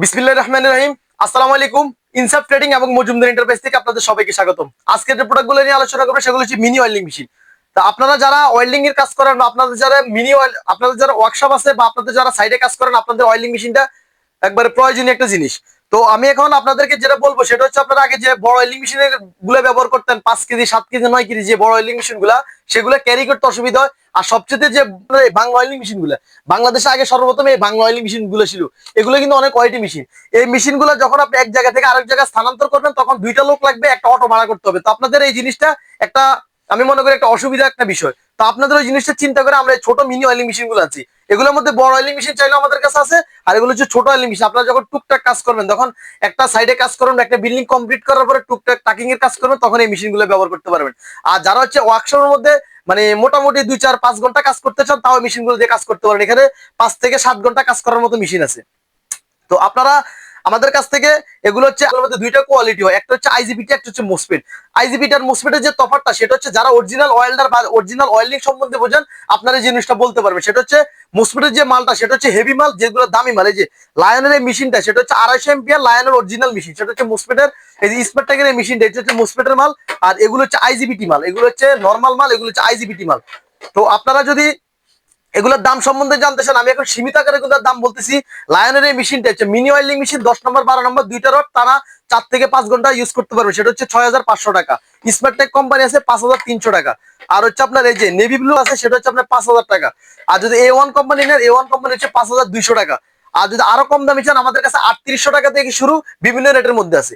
বিসমিল্লাহির রহমানির রহিম। আসসালামু আলাইকুম। ইনসাফ ট্রেডিং এবং মজুমদার এন্টারপ্রাইজ থেকে আপনাদের সবাইকে স্বাগতম। আজকে যে প্রোডাক্টগুলো নিয়ে আলোচনা করব সেগুলো হচ্ছে মিনি ওয়েল্ডিং মেশিন তা আপনারা যারা ওয়েল্ডিং এর কাজ করেন বা আপনাদের যারা মিনি অয়েল আপনাদের যারা ওয়ার্কশপ আছে বা আপনাদের যারা সাইডে কাজ করেন, আপনাদের ওয়েল্ডিং মেশিনটা একবারে প্রয়োজনীয় একটা জিনিস। তো আমি এখন আপনাদেরকে যেটা বলব সেটা হচ্ছে আপনারা আগে যে বড় ওয়েল্ডিং মেশিনেরগুলো ব্যবহার করতেন, পাঁচ কেজি, সাত কেজি, নয় কেজি যে বড় ওয়েল্ডিং মেশিনগুলা, সেগুলো ক্যারি করতে অসুবিধা হয়। আর সবচেয়ে যে বাংলা অয়েলিং মেশিনগুলো, বাংলাদেশে আগে সর্বপ্রথম এই বাংলা অয়েলিং মেশিনগুলো ছিল, এগুলো কিন্তু অনেক কোয়ালিটি মেশিন এই মেশিনগুলো যখন আপনি এক জায়গা থেকে আরেক জায়গায় স্থানান্তর করবেন, তখন দুইটা লোক লাগবে, একটা অটো ভাড়া করতে হবে। তো আপনাদের এই জিনিসটা একটা, আমি মনে করি একটা অসুবিধা একটা বিষয়। তো আপনাদের ওই জিনিসটা চিন্তা করে আমরা ছোট মিনি অয়েলিং মেশিনগুলো আছি এগুলোর মধ্যে বড় অয়েলিং মেশিন চাইলে আমাদের কাছে আছে, আর এগুলো হচ্ছে ছোট অয়েলিং মেশিন আপনারা যখন টুকটাক কাজ করবেন, তখন একটা সাইডে কাজ করবেন, একটা বিল্ডিং কমপ্লিট করার পরে টুকটাক টাকিং এর কাজ করবেন, তখন এই মেশিনগুলো ব্যবহার করতে পারবেন। আর যারা হচ্ছে ওয়ার্কশপের মধ্যে মানে মোটামুটি দুই চার পাঁচ ঘণ্টা কাজ করতে চান, তাও মেশিনগুলো দিয়ে কাজ করতে পারেন। এখানে পাঁচ থেকে সাত ঘণ্টা কাজ করার মতো মেশিন আছে। তো আপনারা আমাদের কাছ থেকে এগুলো হচ্ছে দুইটা কোয়ালিটি হয়। একটা হচ্ছে আইজিবিটি একটা হচ্ছে মোসপেট আইজিবিটি আর মোসপেটের যে তফাৎটা, সেটা হচ্ছে যারা অরিজিনাল ওয়েল্ডার বা অরিজিনাল ওয়েল্ডিং সম্বন্ধে বোঝেন, আপনারা এই জিনিসটা বলতে পারবেন। সেটা হচ্ছে মোসপেটের যে মালটা, সেটা হচ্ছে হেভি মাল, যেগুলো দামি মাল, এই যে লায়নের এই মেশিনটা সেটা হচ্ছে আড়াইশো এমপিয়ার লায়নের অরিজিনাল মেশিন সেটা হচ্ছে মোসপেটের এই যে স্মার্ট ট্যাগের এই মেশিনটা এটা হচ্ছে মোসপেটের মাল। আর এগুলো হচ্ছে আইজিবিটি মাল। এগুলো হচ্ছে নর্মাল মাল, এগুলো হচ্ছে আইজিবিটি মাল। তো আপনারা যদি এগুলোর দাম সম্বন্ধে জানতে চান, আমি এখন সীমিত আকারে এগুলোর দাম বলতেছি। লায়নের এই মেশিনটা হচ্ছে মিনি ওয়েল্ডিং মেশিন দশ নম্বর বারো নম্বর দুইটা রড তারা চার থেকে পাঁচ ঘণ্টা ইউজ করতে পারবে। সেটা হচ্ছে ছয় হাজার পাঁচশো টাকা। স্মার্টটেক কোম্পানি আছে পাঁচ হাজার তিনশো টাকা। আর হচ্ছে আপনার এই যে নেভি ব্লু আছে, সেটা হচ্ছে আপনার পাঁচ হাজার টাকা। আর যদি এ ওয়ান কোম্পানি নেন এ ওয়ান কোম্পানি হচ্ছে পাঁচ হাজার দুইশো টাকা। আর যদি আরও কম দামি চান, আমাদের কাছে আটত্রিশশো টাকা থেকে শুরু বিভিন্ন রেটের মধ্যে আছে।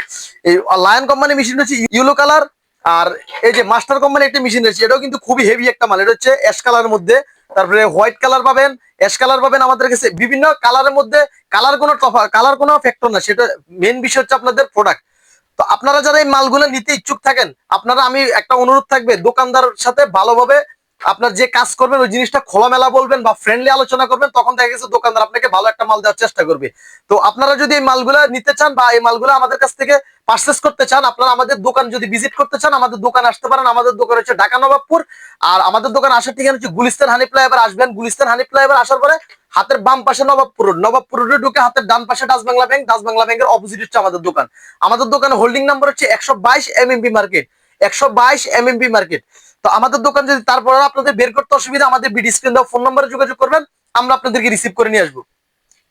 এই লায়ন কোম্পানি মেশিন হচ্ছে ইউলো কালার আর এই যে মাস্টার কোম্পানি একটা মেশিন রয়েছে, এটাও কিন্তু খুবই হেভি একটা মাল। এটা হচ্ছে অ্যাশ কালারের মধ্যে তারপরে হোয়াইট কালার পাবেন অ্যাশ কালার পাবেন। আমাদের কাছে বিভিন্ন কালারের মধ্যে কালার কোনো কালার কোনো ফ্যাক্টর না, সেটা মেন বিষয় হচ্ছে আপনাদের প্রোডাক্ট তো আপনারা যারা এই মালগুলো নিতে ইচ্ছুক থাকেন, আপনারা আমি একটা অনুরোধ থাকবে দোকানদার সাথে ভালোভাবে আপনার যে কাজ করবেন, ওই জিনিসটা খোলামেলা বলবেন বা ফ্রেন্ডলি আলোচনা করবেন, তখন দেখা গেছে দোকানদার আপনাকে ভালো একটা মাল দেওয়ার চেষ্টা করবে। তো আপনারা যদি এই মালগুলো নিতে চান বা এই মালগুলো আমাদের কাছ থেকে পারচেস করতে চান, আপনারা আমাদের দোকান যদি ভিজিট করতে চান, আমাদের দোকান আসতে পারেন। আমাদের দোকান হচ্ছে ঢাকা নবাবপুর। আর আমাদের দোকান আসার ঠিকানা হচ্ছে গুলিস্তান হানি ফ্লাইওভার। আসবেন গুলিস্তান হানি ফ্লাইওভার আসার পরে হাতের বাম পাশে নবাবপুর নবাবপুর রোডে ঢুকে হাতের ডান পাশে Dutch Bangla bank. Dutch Bangla ব্যাংকের অপোজিট হচ্ছে আমাদের দোকান। আমাদের দোকানে হোল্ডিং নাম্বার হচ্ছে একশো বাইশ এমএমবি মার্কেট একশো বাইশ এমএমবি মার্কেট তো আমাদের দোকান যদি তারপর আপনাদের বের করতে অসুবিধা, আমাদের বিডি স্ক্রিন দেওয়া ফোন নম্বরে যোগাযোগ করবেন, আমরা আপনাদেরকে রিসিভ করে নিয়ে আসব।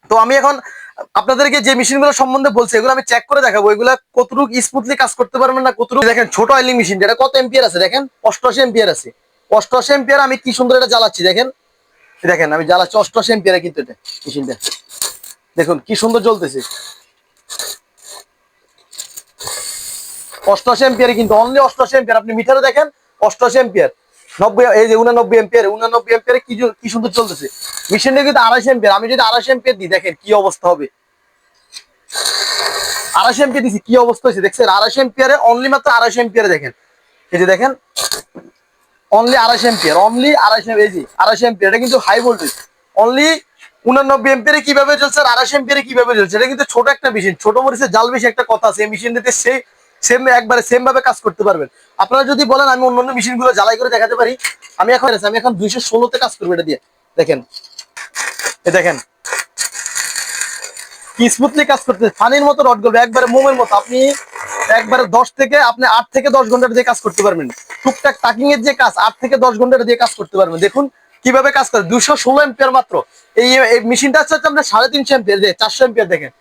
তো আমি এখন আপনাদেরকে যে মেশিনগুলো সম্বন্ধে বলছি, এগুলো আমি চেক করে দেখাবো। এগুলো কতটুকু স্মুথলি কাজ করতে পারবেন না, কতটুকু দেখেন, ছোট অয়েলিং মেশিন এটা কত এম্পিয়ার আছে দেখেন? অষ্টআশি এম্পিয়ার আছে। অষ্টআশি এম্পিয়ার আমি কি সুন্দর এটা জ্বালাচ্ছি, দেখেন? দেখেন, আমি জ্বালাচ্ছি অষ্টআশি এম্পিয়ার কিন্তু এটা মেশিনটা দেখুন, কি সুন্দর জ্বলতেছে। অষ্টআশি এম্পিয়ার কিন্তু অনলি অষ্টআশি এম্পিয়ার আপনি মিটারে দেখেন, অষ্টআশি এম্পিয়ার নব্বই, এই যে উনানব্বই এম্পিয়ার উনানব্বই এম্পিয়ারে কি কি সুন্দর চলতেছে। মেশিনটা কিন্তু আড়াইশো এম্পিয়ার আমি যদি আড়াইশো এম্পিয়ার দিই, দেখেন কি অবস্থা হবে। আড়াইশো এম্পিয়ার দিচ্ছি কি অবস্থা হয়েছে? দেখছেন, আড়াইশো এম্পিয়ারে অনলি মাত্র আড়াইশো এম্পিয়ারে দেখেন। এই যে দেখেন অনলি আড়াইশো এম্পিয়ার অনলি আড়াইশো এই যে, আড়াইশো এম্পিয়ার এটা কিন্তু হাই ভোল্টেজ অনলি উনানব্বই এম্পিয়ারে কীভাবে চলছে আর আড়াইশো এম্পিয়ারে কীভাবে চলছে? এটা কিন্তু ছোট একটা মেশিন ছোট মরিচে জাল বেশি একটা কথা আছে, এই মেশিনটাতে সেই সেম একবারে সেম ভাবে কাজ করতে পারবেন। আপনারা যদি বলেন, আমি অন্যান্য মেশিনগুলো জ্বালাই করে দেখাতে পারি, আমি এখন আমি এখন দুইশো ষোলোতে কাজ করব, এটা দিয়ে। দেখেন। এ দেখেন। স্মুথলি কাজ করতে ফানির মতো রড করবে একবারে মোমের মতো। আপনি একবারে দশ থেকে, আপনি আট থেকে দশ ঘণ্টা দিয়ে কাজ করতে পারবেন। টুকটাক টাকিং এর যে কাজ, আট থেকে দশ ঘণ্টা দিয়ে কাজ করতে পারবেন। দেখুন কীভাবে কাজ করে। দুশো ষোলো এম্পিয়ার মাত্র। এই মেশিনটা হচ্ছে আপনার সাড়ে তিনশো এম্পিয়ার চারশো এম্পিয়ার দেখেন।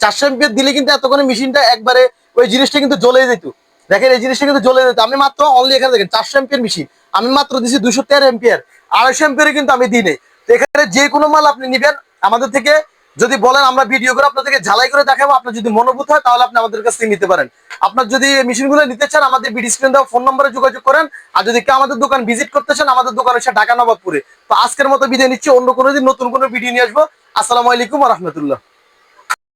চারশো এম্পিয়ার দিলে কিন্তু এতক্ষণ মেশিনটা একবারে ওই জিনিসটা কিন্তু জ্বলে যেত। দেখেন এই জিনিসটা কিন্তু জ্বলে যেত। আমি মাত্র অনলি এখানে দেখেন, চারশো এম্পিয়ার মেশিন আমি মাত্র দিছি দুশো তেরো এম্পিয়ার আড়াইশো এম্পিয়ারে কিন্তু আমি দিই নেই। এখানে যে কোনো মাল আপনি নিবেন। আমাদের থেকে যদি বলেন, আমরা ভিডিও করে আপনাদেরকে ঝালাই করে দেখাবো। আপনার যদি মনোভূত হয়, তাহলে আপনি আমাদের কাছ নিতে পারেন। আপনার যদি মেশিনগুলো নিতে চান, আমাদের বিডি স্ক্রিন দেওয়া ফোন নম্বরে যোগাযোগ করেন। আর যদি কেউ আমাদের দোকান ভিজিট করতে চান, আমাদের দোকান হচ্ছে ঢাকা নবাবপুরে তো আজকের মতো বিদায় নিচ্ছি। অন্য কোনো দিন নতুন কোনো ভিডিও নিয়ে আসব। আসসালামু আলাইকুম রহমতুল্লাহ।